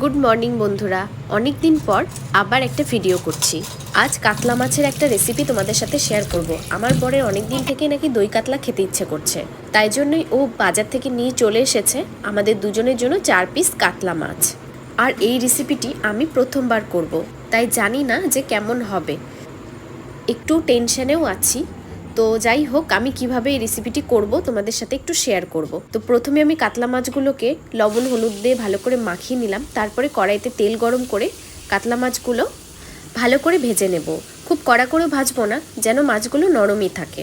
Good morning বন্ধুরা। অনেক দিন পর আবার একটা ভিডিও করছি। আজ কাতলা মাছের একটা রেসিপি তোমাদের সাথে শেয়ার করব। আমার বরের অনেক দিন থেকে নাকি দই কাতলা খেতে ইচ্ছে করছে। তাই জন্যই ও বাজার থেকে নিয়ে চলে এসেছে আমাদের দুজনের জন্য চার পিস কাতলা মাছ। আর এই রেসিপিটি আমি প্রথমবার করব। তাই জানি না যে কেমন হবে। একটু টেনশনেও আছি। তো যাই হোক, আমি কীভাবে এই রেসিপিটি করব তোমাদের সাথে একটু শেয়ার করব। তো প্রথমে আমি কাতলা মাছগুলোকে লবণ, হলুদ দিয়ে ভালো করে মাখিয়ে নিলাম। তারপরে কড়াইতে তেল গরম করে কাতলা মাছগুলো ভালো করে ভেজে নেব। খুব কড়া করে ভাজবো না, যেন মাছগুলো নরমই থাকে।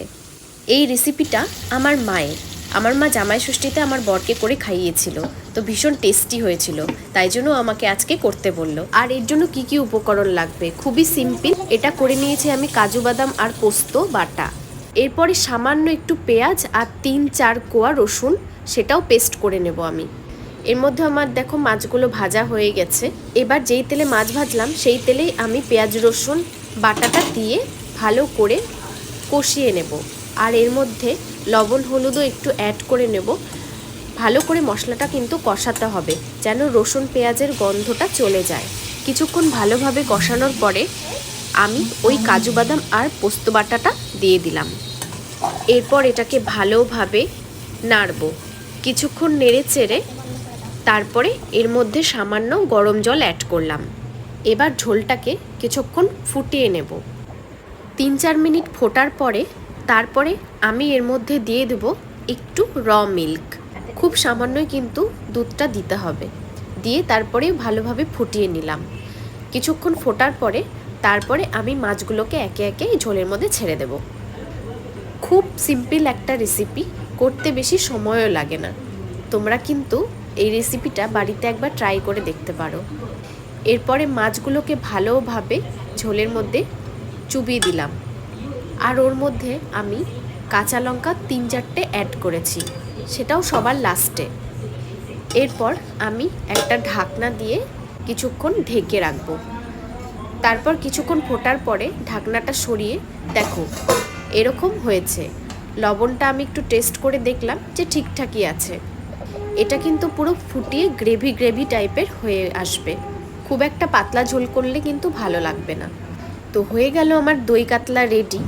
এই রেসিপিটা আমার মায়ের। আমার মা জামাই ষষ্ঠীতে আমার বরকে করে খাইয়েছিল। তো ভীষণ টেস্টি হয়েছিল। তাই জন্য আমাকে আজকে করতে বলল। আর এর জন্য কি কি উপকরণ লাগবে? খুবই সিম্পল এটা করে নিয়েছি আমি কাজু বাদাম আর পোস্ত বাটা। এরপরে সামান্য একটু পেঁয়াজ আর তিন চার কোয়া রসুন সেটাও পেস্ট করে নেব আমি। এর মধ্যে আমার দেখো মাছগুলো ভাজা হয়ে গেছে। এবার যেই তেলে মাছ ভাজলাম, সেই তেলেই আমি পেঁয়াজ, রসুন, বাটাটা দিয়ে ভালো করে কষিয়ে নেব। আর এর মধ্যে লবণ, হলুদও একটু অ্যাড করে নেব। ভালো করে মশলাটা কিন্তু কষাতে হবে, যেন রসুন, পেঁয়াজের গন্ধটা চলে যায়। কিছুক্ষণ ভালোভাবে কষানোর পরে আমি ওই কাজু বাদাম আর পোস্ত বাটাটা দিয়ে দিলাম। এরপর এটাকে ভালোভাবে নাড়ব। কিছুক্ষণ নেড়ে চেড়ে তারপরে এর মধ্যে সামান্য গরম জল অ্যাড করলাম। এবার ঝোলটাকে কিছুক্ষণ ফুটিয়ে নেব। তিন চার মিনিট ফোটার পরে তারপরে আমি এর মধ্যে দিয়ে দেব একটু র মিল্ক। খুব সামান্যই কিন্তু দুধটা দিতে হবে। দিয়ে তারপরে ভালোভাবে ফুটিয়ে নিলাম। কিছুক্ষণ ফোটার পরে তারপরে আমি মাছগুলোকে একে একে ঝোলের মধ্যে ছেড়ে দেব। খুব সিম্পল একটা রেসিপি করতে বেশি সময়ও লাগে না। তোমরা কিন্তু এই রেসিপিটা বাড়িতে একবার ট্রাই করে দেখতে পারো। এরপরে মাছগুলোকে ভালোভাবে ঝোলের মধ্যে চুবিয়ে দিলাম। আর ওর মধ্যে আমি কাঁচা লঙ্কা তিন চারটে অ্যাড করেছি, সেটাও সবার লাস্টে এরপর আমি একটা ঢাকনা দিয়ে কিছুক্ষণ ঢেকে রাখব। তারপর কিছুক্ষণ ফোটার পরে ঢাকনাটা সরিয়ে, দেখো এরকম হয়েছে। লবণটা আমি একটু টেস্ট করে দেখলাম যে ঠিকঠাকই আছে। এটা কিন্তু পুরো ফুটিয়ে গ্রেভি গ্রেভি টাইপের হয়ে আসবে। খুব একটা পাতলা ঝোল করলে কিন্তু ভালো লাগবে না। তো হয়ে গেল আমার দই কাতলা রেডি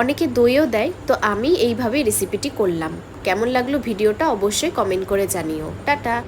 অনেকে দইও দেয়, তো আমি এইভাবে রেসিপিটি করলাম। কেমন লাগল ভিডিওটা অবশ্যই কমেন্ট করে জানিও। টাটা!